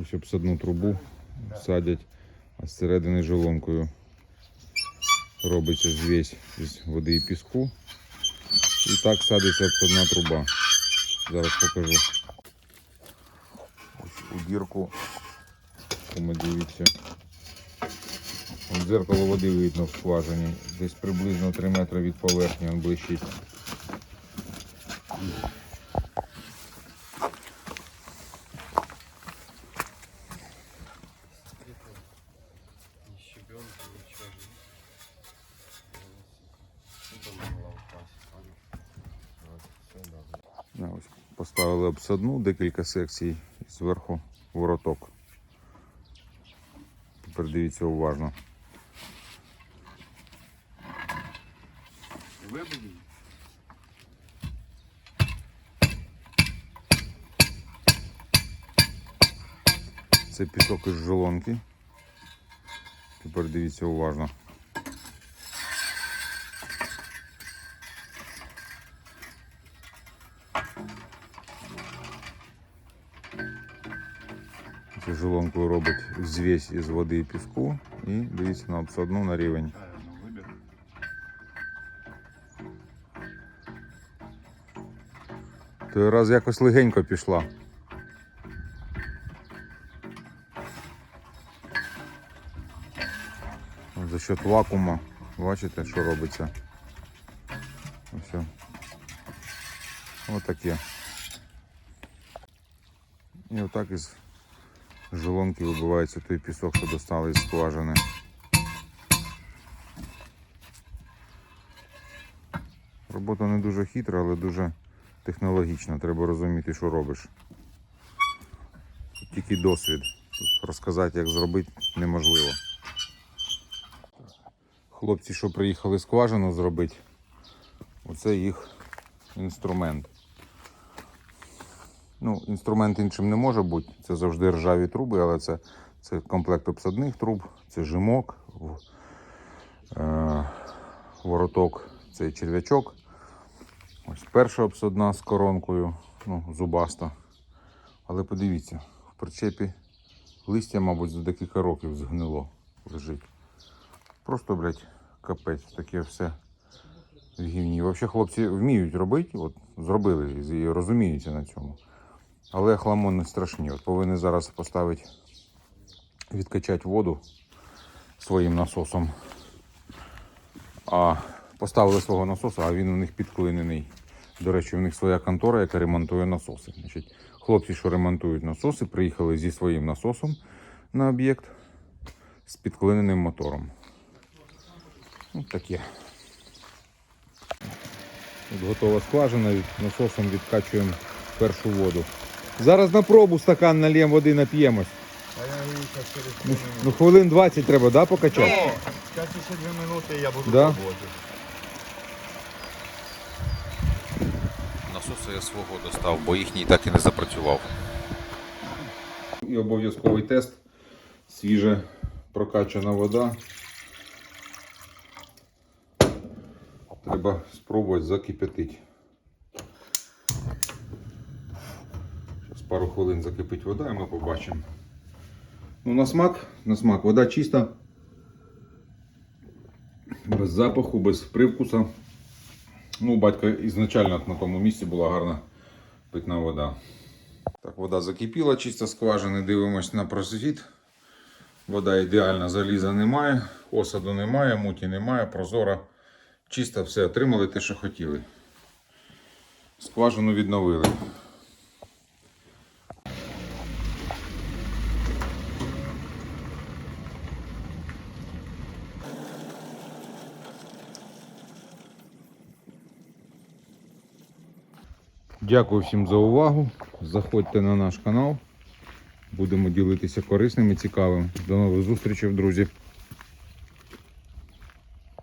Ось обсадну трубу садять, а зсередини жоломкою робиться звесь із води і піску. І так садиться обсадна труба. Зараз покажу. Ось у дірку. Кому дивіться. Дзеркало води видно в скважині. Десь приблизно 3 метри від поверхні він блищить. Щебенки, ничего же. Там могла упасть. Вот, все, да. Да, ось Поставили обсадну декілька секцій зверху вороток. Тепер дивіться уважно. Це пісок із жолонки. Тепер дивіться уважно. Цю робить звесь із води і піску і дивіться на обсадну на рівень. Той раз якось легенько пішла. От За счет вакуума, бачите, що робиться. Ось. Отаке. І отак із жолонки вибивається той пісок, що достали із скважини. Робота не дуже хитра, але дуже технологічна. Треба розуміти, що робиш. Тут тільки досвід. Тут розказати, як зробити, неможливо. Хлопці, що приїхали скважину зробити, оце їх інструмент. Ну, інструмент іншим не може бути. Це завжди ржаві труби, але це, це комплект обсадних труб, це жимок, е, вороток, це черв'ячок. Ось перша обсадна з коронкою, ну, зубаста. Але подивіться, в причепі листя, мабуть, за декілька років згнило лежить. Просто, блядь, капець, таке все в гівні. Взагалі хлопці вміють робити, от зробили і розуміються на цьому. Але хламони страшні. От повинні зараз поставити, відкачати воду своїм насосом. А поставили свого насоса, а він у них підклинений. До речі, у них своя контора, яка ремонтує насоси. Значить, хлопці, що ремонтують насоси, приїхали зі своїм насосом на об'єкт з підклиненим мотором. Ось таке. От готова скважина, насосом відкачуємо першу воду. Зараз на пробу стакан нальємо води нап'ємось. Ну, ну хвилин 20 треба, да, покачати? Сейчас еще две минуты я буду Да? работать. Насоса я свого достав, бо їхній так і не запрацював. І обов'язковий тест. Свіже прокачана вода. Треба спробувати закипятити. Зараз пару хвилин закипить вода і ми побачимо. Ну, на смак, на смак вода чиста. Без запаху, без привкуса. Ну, батька ізначально на тому місці була гарна питна вода. Так, вода закипіла, чисто скважини, дивимось на просвіт. Вода ідеальна, заліза немає, осаду немає, муті немає, прозора. Чисто все отримали те, що хотіли. Скважину відновили. Дякую всім за увагу. Заходьте на наш канал. Будемо ділитися корисним і цікавим. До нових зустрічей, друзі.